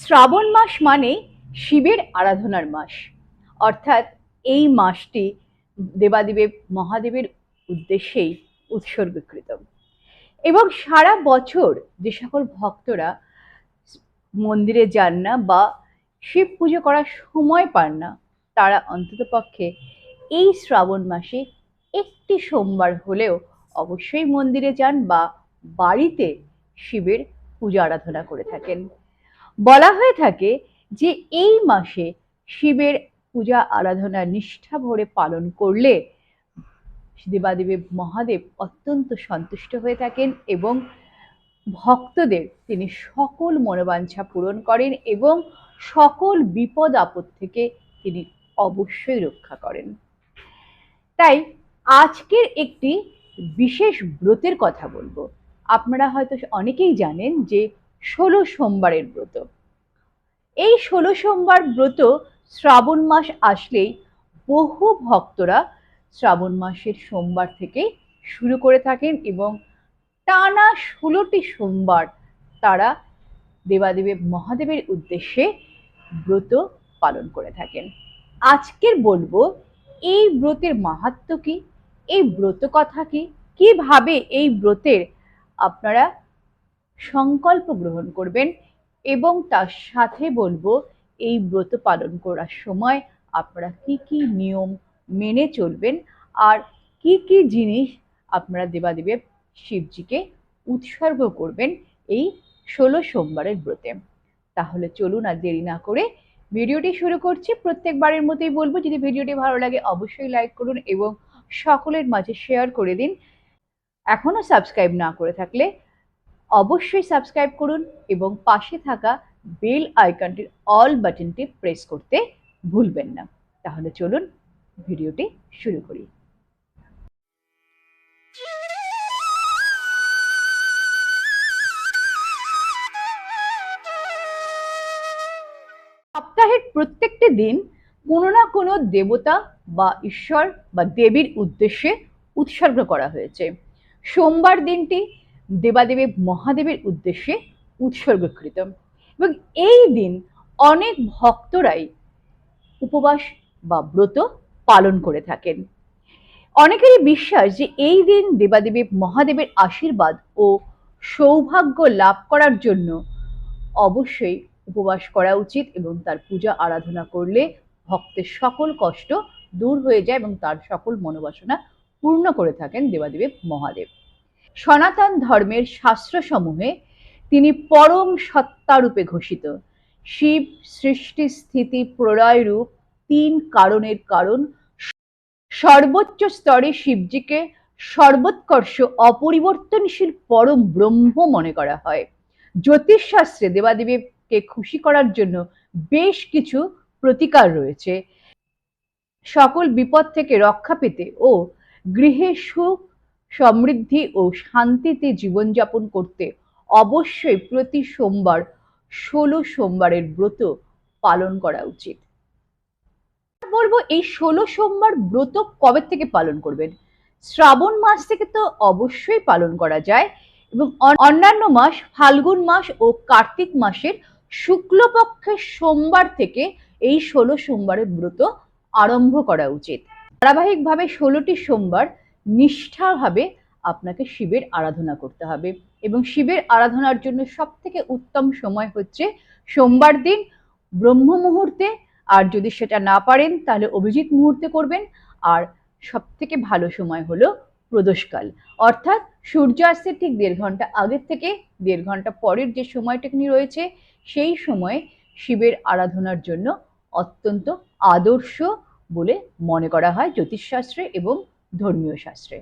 শ্রাবণ মাস মানে শিবের আরাধনার মাস। অর্থাৎ এই মাসটি দেবাদেবের মহাদেবের উদ্দেশ্যেই উৎসর্গীকৃত। এবং সারা বছর যে সকল ভক্তরা মন্দিরে যান না বা শিব পুজো করার সময় পান না, তারা অন্ততপক্ষে এই শ্রাবণ মাসে একটি সোমবার হলেও অবশ্যই মন্দিরে যান বা বাড়িতে শিবের পূজা আরাধনা করে থাকেন। বলা হয়ে থাকে যে এই মাসে শিবের পূজা, আরাধনা, নিষ্ঠা ভরে পালন করলে দেবাদেবী মহাদেব অত্যন্ত সন্তুষ্ট হয়ে থাকেন এবং ভক্তদের তিনি সকল মনোবাঞ্ছা পূরণ করেন এবং সকল বিপদ আপদ থেকে তিনি অবশ্যই রক্ষা করেন। তাই আজকের একটি বিশেষ ব্রতের কথা বলব। আপনারা হয়তো অনেকেই জানেন যে ষোলো সোমবারের ব্রত। এই ষোলো সোমবার ব্রত শ্রাবণ মাস আসলেই বহু ভক্তরা শ্রাবণ মাসের সোমবার থেকে শুরু করে থাকেন এবং টানা ষোলোটি সোমবার তারা দেবাদেবের মহাদেবের উদ্দেশ্যে ব্রত পালন করে থাকেন। আজকের বলব, এই ব্রতের মাহাত্ম কি? এই ব্রত কথা কি? কীভাবে এই ব্রতের আপনারা সংকল্প গ্রহণ করবেন এবং তার সাথে বলব, এই ব্রত পালন করার সময় আপনারা কি কি নিয়ম মেনে চলবেন আর কি কি জিনিস আপনারা দেবাদেবের শিবজিকে উৎসর্গ করবেন এই ষোলো সোমবারের ব্রতে। তাহলে চলুন আর দেরি না করে ভিডিওটি শুরু করছি। প্রত্যেকবারের মতোই বলব, যদি ভিডিওটি ভালো লাগে অবশ্যই লাইক করুন এবং সকলের মাঝে শেয়ার করে দিন। এখনও সাবস্ক্রাইব না করে থাকলে অবশ্যই সাবস্ক্রাইব করুন এবং পাশে থাকা বেল আইকনটির অল বাটনটি প্রেস করতে ভুলবেন না। তাহলে চলুন ভিডিওটি শুরু করি। সপ্তাহের প্রত্যেকটি দিন কোনো না কোনো দেবতা বা ঈশ্বর বা দেবীর উদ্দেশ্যে উৎসর্গ করা হয়েছে। সোমবার দিনটি দেবাদেবী মহাদেবের উদ্দেশ্যে উৎসর্গকৃত। এবং এই দিন অনেক ভক্তরাই উপবাস বা ব্রত পালন করে থাকেন। অনেকেরই বিশ্বাস যে এই দিন দেবাদেবী মহাদেবের আশীর্বাদ ও সৌভাগ্য লাভ করার জন্য অবশ্যই উপবাস করা উচিত এবং তার পূজা, আরাধনা করলে ভক্তের সকল কষ্ট দূর হয়ে যায় এবং তার সকল মনোবাসনা পূর্ণ করে থাকেন দেবাদেবী মহাদেব। সনাতন ধর্মের শাস্ত্রসমূহে তিনি পরম সত্তারূপে ঘোষিত। শিব, সৃষ্টি, স্থিতি, প্রলয় রূপ তিন কারণের কারণ। সর্বোচ্চ স্তরে শিবজিকে সর্বোৎকর্ষ অপরিবর্তনশীল পরম ব্রহ্ম মনে করা হয়। জ্যোতিষশাস্ত্রে দেবাদেবীকে খুশি করার জন্য বেশ কিছু প্রতিকার রয়েছে। সকল বিপদ থেকে রক্ষা পেতে ও গৃহে সুখ সমৃদ্ধি ও শান্তিতে জীবনযাপন করতে অবশ্যই প্রতি সোমবার ষোলো সোমবারের ব্রত পালন করা উচিত। বলব এই ষোলো সোমবার ব্রত কবে থেকে পালন করবেন? শ্রাবণ মাস থেকে তো অবশ্যই পালন করা যায় এবং অন্যান্য মাস ফাল্গুন মাস ও কার্তিক মাসের শুক্লপক্ষের সোমবার থেকে এই ষোলো সোমবারের ব্রত আরম্ভ করা উচিত। ধারাবাহিকভাবে ষোলোটি সোমবার নিষ্ঠাভাবে আপনাকে শিবের আরাধনা করতে হবে। এবং শিবের আরাধনার জন্য সব থেকে উত্তম সময় হচ্ছে সোমবার দিন ব্রহ্ম মুহূর্তে। আর যদি সেটা না পারেন, তাহলে অভিজিৎ মুহূর্তে করবেন। আর সব থেকে ভালো সময় হলো প্রদোষকাল। অর্থাৎ সূর্যাস্তের ঠিক দেড় ঘণ্টা আগের থেকে, দেড় ঘণ্টা পরের যে সময়টুকুনি রয়েছে, সেই সময়ে শিবের আরাধনার জন্য অত্যন্ত আদর্শ বলে মনে করা হয় জ্যোতিষশাস্ত্রে এবং ধর্মীয় শাস্ত্রে।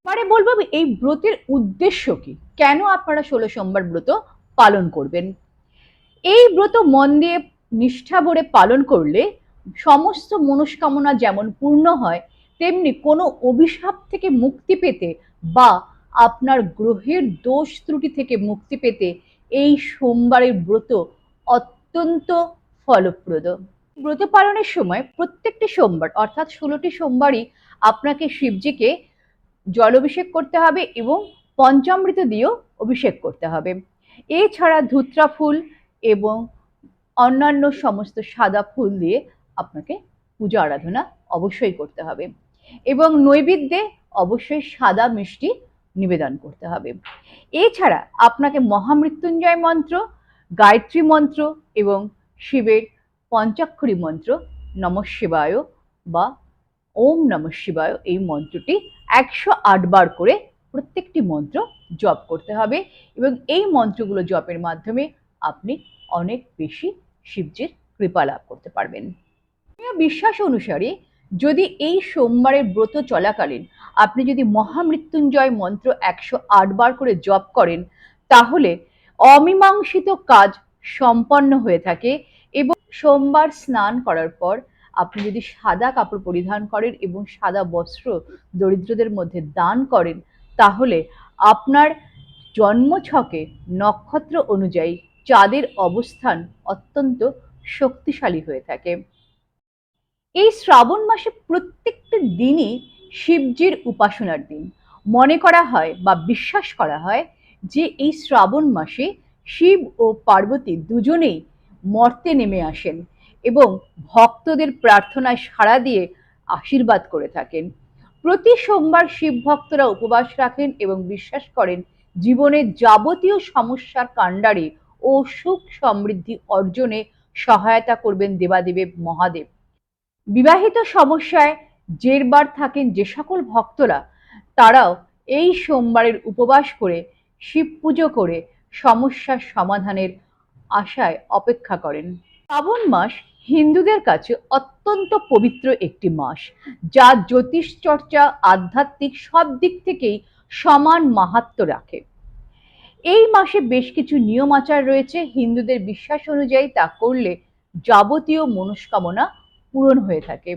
এবারে বলব এই ব্রতের উদ্দেশ্য কি? কেন আপনারা ষোলো সোমবার ব্রত পালন করবেন? এই ব্রত মন দিয়ে নিষ্ঠা ভরে পালন করলে সমস্ত মনস্কামনা যেমন পূর্ণ হয়, তেমনি কোনো অভিশাপ থেকে মুক্তি পেতে বা আপনার গ্রহের দোষ ত্রুটি থেকে মুক্তি পেতে এই সোমবারের ব্রত অত্যন্ত ফলপ্রদ। ব্রত পালনের সময় প্রত্যেকটি সোমবার, অর্থাৎ ষোলোটি সোমবারই আপনাকে শিবজিকে জলাভিষেক করতে হবে এবং পঞ্চামৃত দিয়েও অভিষেক করতে হবে। এছাড়া ধুত্রা ফুল এবং অন্যান্য সমস্ত সাদা ফুল দিয়ে আপনাকে পূজা আরাধনা অবশ্যই করতে হবে এবং নৈবেদ্যে অবশ্যই সাদা মিষ্টি নিবেদন করতে হবে। এছাড়া আপনাকে মহামৃত্যুঞ্জয় মন্ত্র, গায়ত্রী মন্ত্র এবং শিবের পঞ্চাক্ষরী মন্ত্র নম শিবায় বা ওম নম শিবায় এই মন্ত্রটি একশো আট বার করে প্রত্যেকটি মন্ত্র জপ করতে হবে এবং এই মন্ত্রগুলো জপের মাধ্যমে আপনি অনেক বেশি শিবজির কৃপা লাভ করতে পারবেন। বিশ্বাস অনুসারে যদি এই সোমবারের ব্রত চলাকালীন আপনি যদি মহামৃত্যুঞ্জয় মন্ত্র একশো আট বার করে জপ করেন, তাহলে অমীমাংসিত কাজ সম্পন্ন হয়ে থাকে এবং সোমবার স্নান করার পর আপনি যদি সাদা কাপড় পরিধান করেন এবং সাদা বস্ত্র দরিদ্রদের মধ্যে দান করেন, তাহলে আপনার জন্মছকে নক্ষত্র অনুযায়ী চাঁদের অবস্থান অত্যন্ত শক্তিশালী হয়ে থাকে। এই শ্রাবণ মাসে প্রত্যেকটি দিনই শিবজির উপাসনার দিন। মনে করা হয় বা বিশ্বাস করা হয় যে এই শ্রাবণ মাসে শিব ও পার্বতী দুজনেই মর্তে নেমে আসেন। এবং ভক্তদের প্রার্থনায় সাড়া দিয়ে আশীর্বাদ করে থাকেন। প্রতি সোমবার শিব ভক্তরা উপবাস রাখেন এবং বিশ্বাস করেন জীবনের যাবতীয় সমস্যার কাণ্ডারে ও সুখ সমৃদ্ধি অর্জনে সহায়তা করবেন দেবাদেবের মহাদেব। বিবাহিত সমস্যায় জেরবার থাকেন যে সকল ভক্তরা, তারাও এই সোমবারের উপবাস করে শিব পুজো করে সমস্যার সমাধানের আশায় অপেক্ষা করেন। শ্রাবণ মাস হিন্দুদের কাছে অত্যন্ত পবিত্র একটি মাস, যা জ্যোতিষ চর্চা, আধ্যাত্মিক সব দিক থেকেই সমান মাহাত্ম রাখে। এই মাসে বেশ কিছু নিয়ম আচার রয়েছে, হিন্দুদের বিশ্বাস অনুযায়ী তা করলে যাবতীয় মনস্কামনা পূরণ হয়ে থাকে।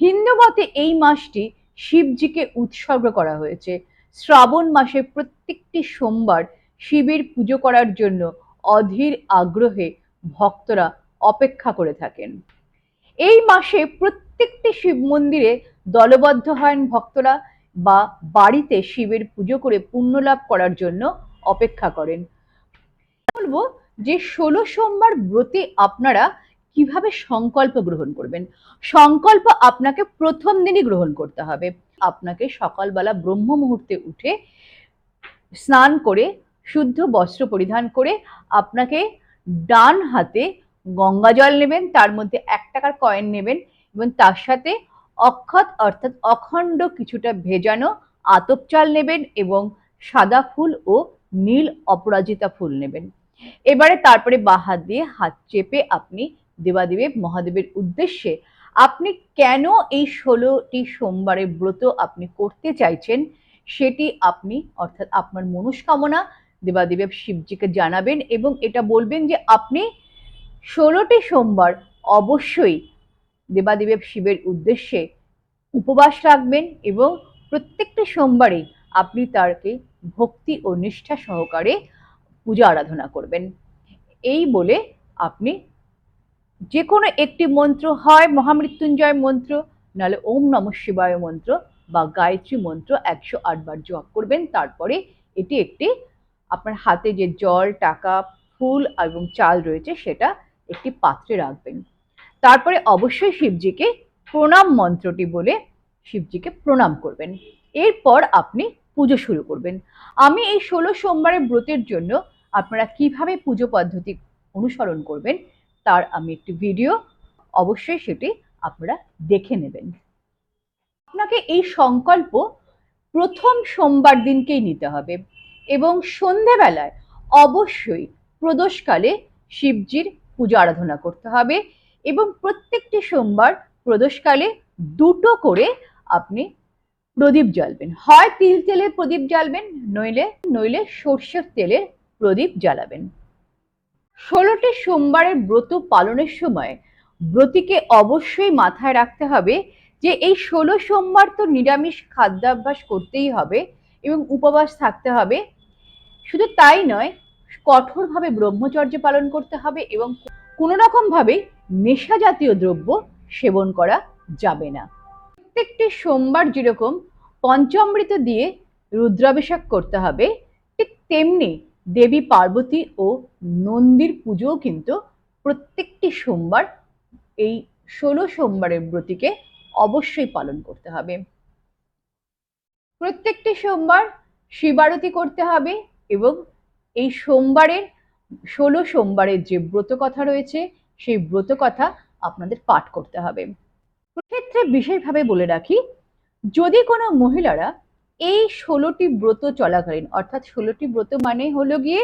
হিন্দু মতে এই মাসটি শিবজিকে উৎসর্গ করা হয়েছে। শ্রাবণ মাসে প্রত্যেকটি সোমবার শিবের পুজো করার জন্য অধীর আগ্রহে ভক্তরা অপেক্ষা করে থাকেন। এই মাসে প্রত্যেকটি শিব মন্দিরে দলবদ্ধ হন ভক্তরা বা বাড়িতে শিবের পুজো করে পুণ্য লাভ করার জন্য অপেক্ষা করেন। বলব যে ষোলো সোমবার ব্রতে আপনারা কীভাবে সংকল্প গ্রহণ করবেন? সংকল্প আপনাকে প্রথম দিনই গ্রহণ করতে হবে। আপনাকে সকালবেলা ব্রহ্ম মুহূর্তে উঠে স্নান করে, শুদ্ধ বস্ত্র পরিধান করে আপনাকে ডান হাতে গঙ্গা জল নেবেন, তার মধ্যে এক টাকার কয়েন নেবেন এবং তার সাথে অক্ষত অর্থাৎ অখণ্ড কিছুটা ভেজানো আতপ চাল নেবেন এবং সাদা ফুল ও নীল অপরাজিতা ফুল নেবেন। এবারে তারপরে বা হাত দিয়ে হাত চেপে আপনি দেবাদেবের মহাদেবের উদ্দেশ্যে আপনি কেন এই ষোলোটি সোমবারের ব্রত আপনি করতে চাইছেন সেটি আপনি অর্থাৎ আপনার মনস্কামনা দেবাদেবের শিবজিকে জানাবেন এবং এটা বলবেন যে আপনি ষোলোটি সোমবার অবশ্যই দেবাদেবের শিবের উদ্দেশ্যে উপবাস রাখবেন এবং প্রত্যেকটি সোমবারে আপনি তারকে ভক্তি ও নিষ্ঠা সহকারে পূজা আরাধনা করবেন। এই বলে আপনি যে কোনো একটি মন্ত্র, হয় মহামৃত্যুঞ্জয় মন্ত্র, নাহলে ওম নম শিবায় মন্ত্র বা গায়ত্রী মন্ত্র একশো আটবার জপ করবেন। তারপরে এটি একটি আপনার হাতে যে জল, টাকা, ফুল এবং চাল রয়েছে সেটা একটি পাত্রে রাখবেন। তারপরে অবশ্যই শিবজিকে প্রণাম মন্ত্রটি বলে শিবজিকে প্রণাম করবেন। এরপর আপনি পুজো শুরু করবেন। আমি এই ষোলো সোমবারের ব্রতের জন্য আপনারা কীভাবে পুজো পদ্ধতি অনুসরণ করবেন তার আমি একটি ভিডিও অবশ্যই সেটি আপনারা দেখে নেবেন। আপনাকে এই সংকল্প প্রথম সোমবার দিনকেই নিতে হবে এবং সন্ধেবেলায় অবশ্যই প্রদোষকালে শিবজির পূজা আরাধনা করতে হবে এবং প্রত্যেকটি সোমবার প্রদোষকালে দুটো করে আপনি প্রদীপ জ্বালবেন। হয় তিল তেলের প্রদীপ জ্বালবেন, নইলে নইলে সর্ষের তেলের প্রদীপ জ্বালাবেন। ষোলোটি সোমবারের ব্রত পালনের সময় ব্রতীকে অবশ্যই মাথায় রাখতে হবে যে এই ষোলো সোমবার তো নিরামিষ খাদ্যাভ্যাস করতেই হবে এবং উপবাস থাকতে হবে। শুধু তাই নয় কঠোরভাবে ব্রহ্মচর্য পালন করতে হবে এবং কোনো রকমভাবে নেশা জাতীয় দ্রব্য সেবন করা যাবে না। প্রত্যেকটি সোমবার যেরকম পঞ্চামৃত দিয়ে রুদ্রাভিষেক করতে হবে, ঠিক তেমনি দেবী পার্বতী ও নন্দীর পুজোও কিন্তু প্রত্যেকটি সোমবার, এই ষোলো সোমবারের ব্রতীকে অবশ্যই পালন করতে হবে। প্রত্যেকটি সোমবার শিবারতি করতে হবে এবং এই সোমবারের, ষোলো সোমবারের যে ব্রত কথা রয়েছে, সেই ব্রত কথা আপনাদের পাঠ করতে হবে। ক্ষেত্রে বিশেষভাবে বলে রাখি, যদি কোনো মহিলারা এই ষোলোটি ব্রত চলাকালীন, অর্থাৎ ষোলোটি ব্রত মানে হলো গিয়ে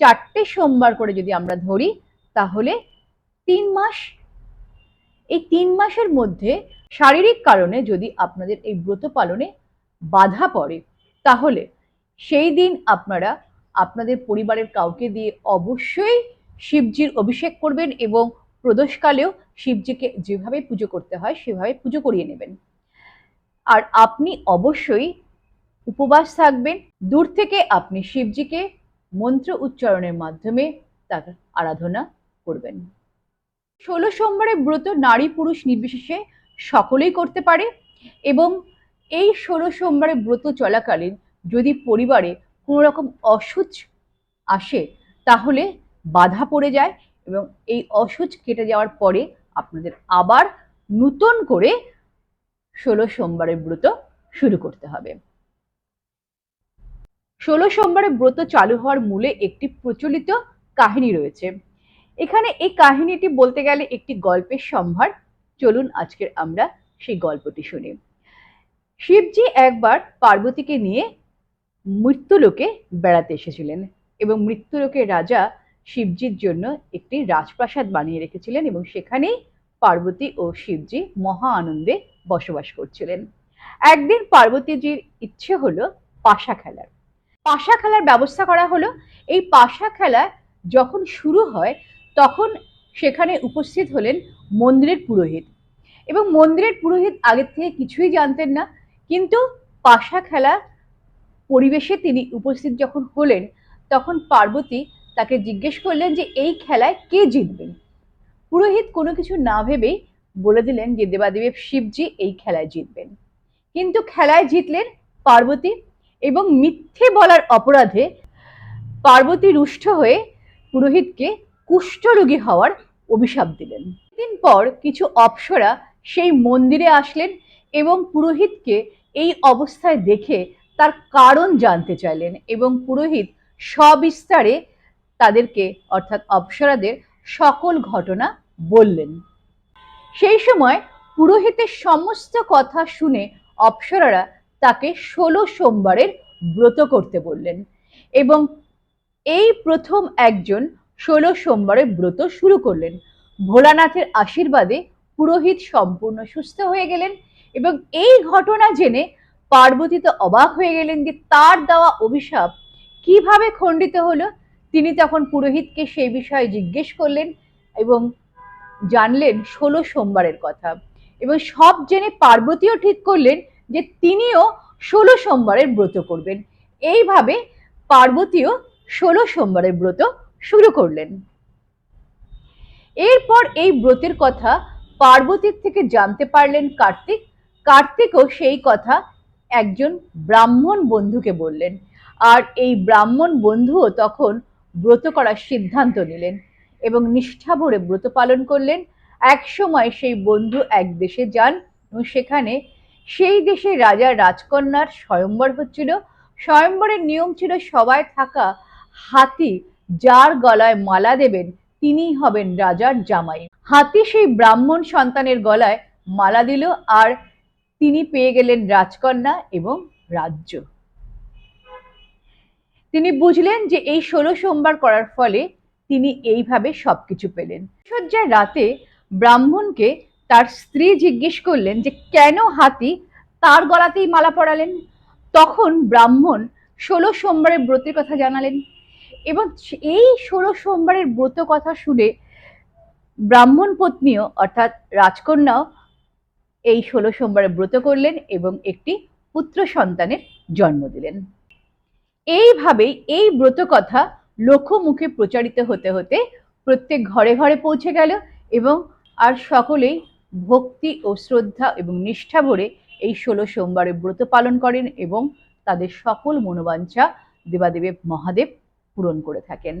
চারটে সোমবার করে যদি আমরা ধরি, তাহলে তিন মাস, এই তিন মাসের মধ্যে শারীরিক কারণে যদি আপনাদের এই ব্রত পালনে বাধা পড়ে, তাহলে সেই দিন আপনারা আপনাদের পরিবারের কাউকে দিয়ে অবশ্যই শিবজির অভিষেক করবেন এবং প্রদোষকালেও শিবজিকে যেভাবে পুজো করতে হয়, সেভাবে পুজো করিয়ে নেবেন। আর আপনি অবশ্যই উপবাস থাকবেন। দূর থেকে আপনি শিবজিকে মন্ত্র উচ্চারণের মাধ্যমে তার আরাধনা করবেন। ষোলো সোমবারের ব্রত নারী পুরুষ নির্বিশেষে সকলেই করতে পারে এবং এই ষোলো সোমবারের ব্রত চলাকালীন যদি পরিবারে কোনো রকম অসুচ আসে, তাহলে বাধা পড়ে যায় এবং এই অসুচ কেটে যাওয়ার পরে আপনাদের আবার নূতন করে ষোলো সোমবারের ব্রত শুরু করতে হবে। ষোলো সোমবারের ব্রত চালু হওয়ার মূলে একটি প্রচলিত কাহিনী রয়েছে। এখানে এই কাহিনীটি বলতে গেলে একটি গল্পের সম্ভার। চলুন আজকের আমরা সেই গল্পটি শুনি। শিবজি একবার পার্বতীকে নিয়ে মৃত্যুলোকে বেড়াতে এসেছিলেন এবং মৃত্যুলোকের রাজা শিবজির জন্য একটি রাজপ্রাসাদ বানিয়ে রেখেছিলেন এবং সেখানেই পার্বতী ও শিবজি মহা আনন্দে বসবাস করছিলেন। একদিন পার্বতীজির ইচ্ছে হলো পাশা খেলার। পাশা খেলার ব্যবস্থা করা হলো। এই পাশা খেলা যখন শুরু হয়, তখন সেখানে উপস্থিত হলেন মন্দিরের পুরোহিত। এবং মন্দিরের পুরোহিত আগের থেকে কিছুই জানতেন না, কিন্তু পাশা খেলা পরিবেশে তিনি উপস্থিত যখন হলেন, তখন পার্বতী তাকে জিজ্ঞেস করলেন যে এই খেলায় কে জিতবেন পুরোহিত কোনো কিছু না ভেবেই বলে দিলেন যে দেবাদেব শিবজি এই খেলায় জিতবেন। কিন্তু খেলায় জিতলেন পার্বতী এবং মিথ্যে বলার অপরাধে পার্বতী রুষ্ট হয়ে পুরোহিতকে কুষ্ঠরোগী হওয়ার অভিশাপ দিলেন। দিন পর কিছু অপ্সরা সেই মন্দিরে আসলেন এবং পুরোহিতকে এই অবস্থায় দেখে তার কারণ জানতে চাইলেন এবং পুরোহিত সবিস্তারে তাদেরকে, অর্থাৎ অপ্সরাদের, সকল ঘটনা বললেন। সেই সময় পুরোহিতের সমস্ত কথা শুনে অপ্সরারা তাকে ষোলো সোমবারের ব্রত করতে বললেন এবং এই প্রথম একজন ষোলো সোমবারের ব্রত শুরু করলেন। ভোলানাথের আশীর্বাদে পুরোহিত সম্পূর্ণ সুস্থ হয়ে গেলেন এবং এই ঘটনা জেনে পার্বতী তো অবাক হয়ে গেলেন যে তার দেওয়া অভিশাপ কীভাবে খণ্ডিত হলো? তিনি তখন পুরোহিতকে সেই বিষয়ে জিজ্ঞেস করলেন এবং জানলেন ষোলো সোমবারের কথা এবং সব জেনে পার্বতীও ঠিক করলেন যে তিনিও ষোলো সোমবারের ব্রত করবেন। এইভাবে পার্বতীও ষোলো সোমবারের ব্রত শুরু করলেন। এরপর এই ব্রতের কথা পার্বতীর থেকে জানতে পারলেন কার্তিক। কার্তিকও সেই কথা একজন ব্রাহ্মণ বন্ধুকে বললেন। আর এই ব্রাহ্মণ বন্ধুও তখন ব্রত করার সিদ্ধান্ত নিলেন এবং নিষ্ঠা ভরে ব্রত পালন করলেন। এক সময় সেই বন্ধু এক দেশে যান এবং সেখানে সেই দেশে রাজা রাজকন্যার স্বয়ম্বর হচ্ছিল। স্বয়ম্বরের নিয়ম ছিল সবাই থাকা হাতি যার গলায় মালা দেবেন, তিনিই হবেন রাজার জামাই। হাতি সেই ব্রাহ্মণ সন্তানের গলায় মালা দিল আর তিনি পেয়ে গেলেন রাজকন্যা এবং রাজ্য। তিনি বুঝলেন যে এই ষোলো সোমবার করার ফলে তিনি এইভাবে সবকিছু পেলেন। সজ্জার রাতে ব্রাহ্মণকে তার স্ত্রী জিজ্ঞেস করলেন যে, কেন হাতি তার গলাতেই মালা পরালেন? তখন ব্রাহ্মণ ষোলো সোমবারের ব্রতের কথা জানালেন এবং এই ষোলো সোমবারের ব্রত কথা শুনে ব্রাহ্মণ পত্নীও, অর্থাৎ রাজকন্যাও এই ষোলো সোমবারে ব্রত করলেন এবং একটি পুত্র সন্তানের জন্ম দিলেন। এইভাবেই এই ব্রত কথা লোকমুখে প্রচারিত হতে হতে প্রত্যেক ঘরে ঘরে পৌঁছে গেল এবং আর সকলেই ভক্তি ও শ্রদ্ধা এবং নিষ্ঠা ভরে এই ষোলো সোমবারে ব্রত পালন করেন এবং তাদের সকল মনোবাঞ্ছা দেবাদেবের মহাদেব পূরণ করে থাকেন।